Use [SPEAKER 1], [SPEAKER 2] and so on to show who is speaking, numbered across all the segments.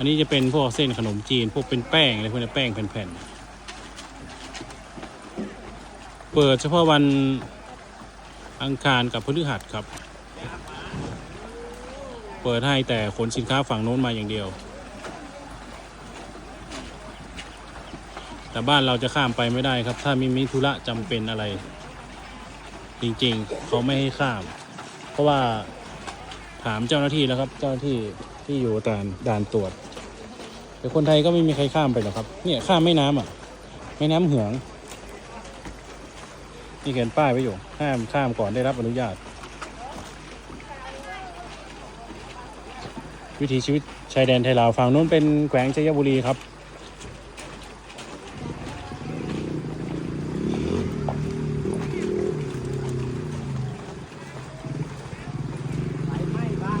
[SPEAKER 1] อันนี้จะเป็นพวกเส้นขนมจีน พวกเป็นแป้งอะไรพวกนี้แป้งแผ่นๆ เปิดเฉพาะวันอังคารกับพฤหัสครับ เปิดให้แต่ขนสินค้าฝั่งโน้นมาอย่างเดียว แต่บ้านเราจะข้ามไปไม่ได้ครับ ถ้ามีมิธุระจำเป็นอะไร จริงๆ เขาไม่ให้ข้าม เพราะว่าถามเจ้าหน้าที่แล้วครับ เจ้าหน้าที่ที่อยู่ด่านด่านตรวจ แต่คนไทยก็ไม่มีใครข้ามไปหรอกครับ เนี่ยข้ามแม่น้ำอะแม่น้ำเหืองนี่เขียนป้ายไว้อยู่ห้ามข้ามก่อนได้รับอนุญาต วิถีชีวิตชายแดนไทยลาวฝั่งนู้นเป็นแขวงชัยบุรีครับ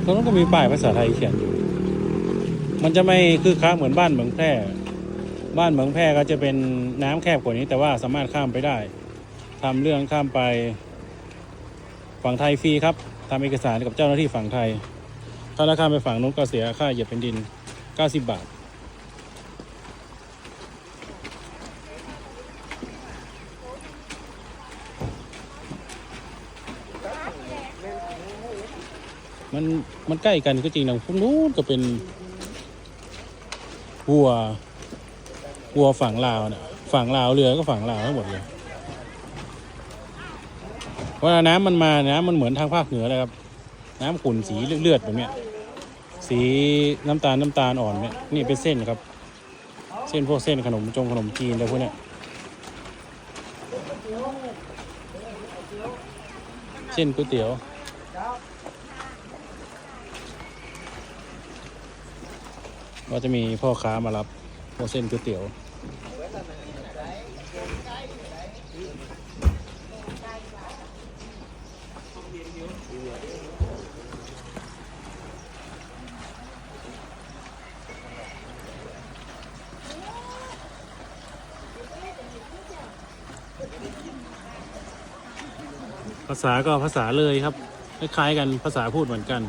[SPEAKER 1] ตรงนั้นก็มีป้ายภาษาไทยเขียนอยู่ มันจะไม่คือค้าเหมือนบ้านเหมืองแพร่ บ้านเหมืองแพร่ก็จะเป็นน้ำแคบกว่านี้ แต่ว่าสามารถข้ามไปได้ทำเรื่องข้ามไปฝั่งไทยฟรีครับทำเอกสารกับเจ้าหน้าที่ฝั่งไทย ถ้าเราข้ามไปฝั่งนู้นก็เสียค่าเหยียบแผ่นดิน 90 บาท มันมันใกล้กันก็จริงนะพวกนู้นก็เป็น วัววัวฝั่งลาวเนี่ยฝั่งลาวเรือก็ฝั่งลาวทั้งหมดเลยเวลาน้ำมันมาน้ำมันเหมือนทางภาคเหนือเลยครับ น้ำขุ่นสีเลือดๆแบบเนี้ยสีน้ำตาลน้ำตาลอ่อนเนี่ยนี่เป็นเส้นครับ เส้นพวกเส้นขนมจงขนมจีนอะไรพวกเนี้ยเส้นก๋วยเตี๋ยว ก็จะมีพ่อค้ามารับพวกเส้นก๋วยเตี๋ยว ภาษาก็ภาษาเลยครับ คล้ายๆกันภาษาพูดเหมือนกัน